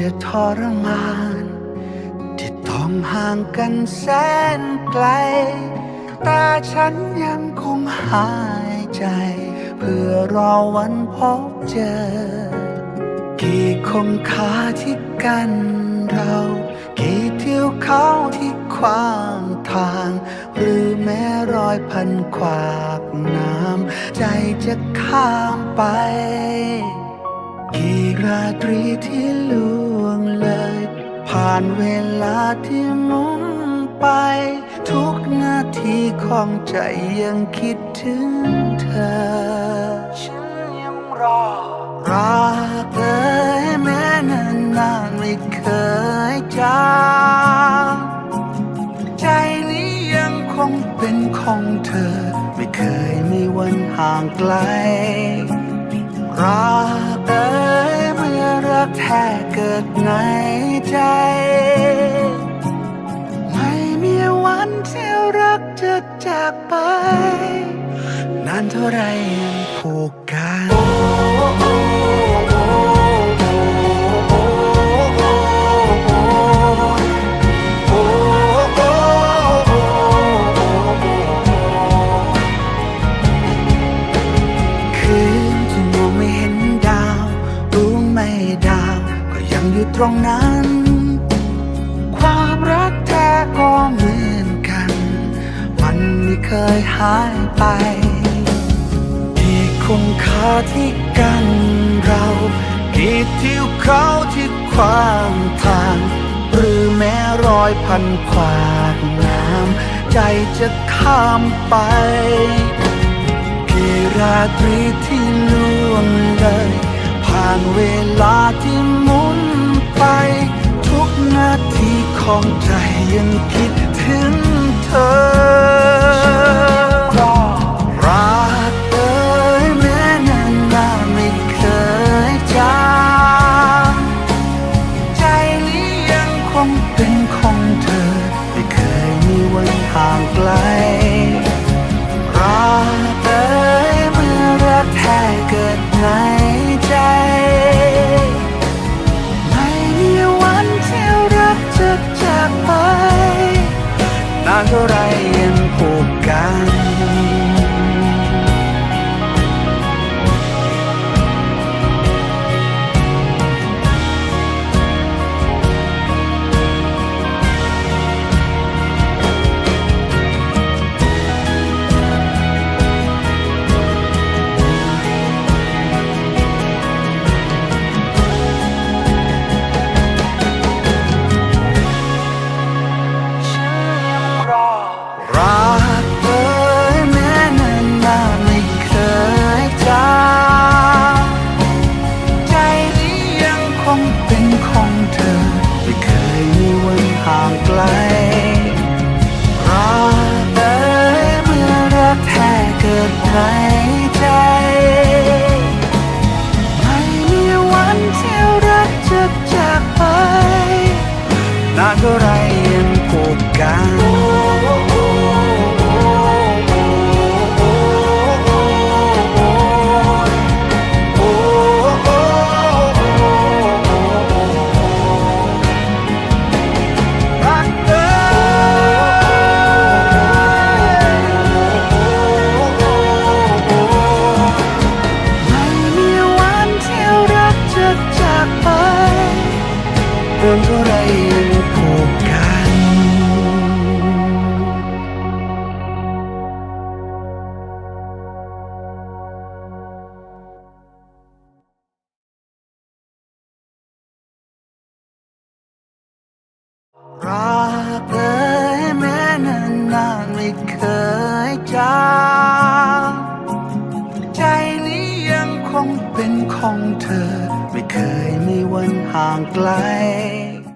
จะทรมาน ที่ต้องห่างกันแสนไกล แต่ฉันยังคงหายใจ เพื่อรอวันพบเจอ กี่คงคาที่กันเรา กี่เที่ยวเขาที่ขวางทาง หรือแม้รอยพันขวากน้ำใจจะข้ามไป กี่ราตรีที่ล่วงเลย ผ่านเวลาที่หมุนไป ทุกนาทีของใจยังคิดถึงเธอ ฉันยังรอ รักเอ่ยแม้นานนานไม่เคยจางใจนี้ยังคงเป็นของเธอ ไม่เคยมีวันห่างไกล รักเอ่ยเมื่อ รักแท้เกิดในใจ ไม่มีวันที่รักจะจากไป นานเท่าไรยังผูกกัน รงนั้น ความรักแท้ก็เหมือนกัน มันไม่เคยหายไปกี่คุณค่าที่กันเรากี่ทิวเขาที่ขวางทาง หรือแม้รอยพันขวากน้ำใจจะข้ามไปกี่ราตรีที่ล่วงเลย ผ่านเวลาที่มุ ของใจยังคิดถึงเธอ รักเอ่ยแม้นานนาไม่เคยจางใจนี้ยังคงเป็นของเธอ ไม่เคยมีวันห่างไกล รักเอ่ยแม้นานนานไม่เคยจางใจนี้ยังคงเป็นของเธอ ไม่เคยมีวันห่างไกล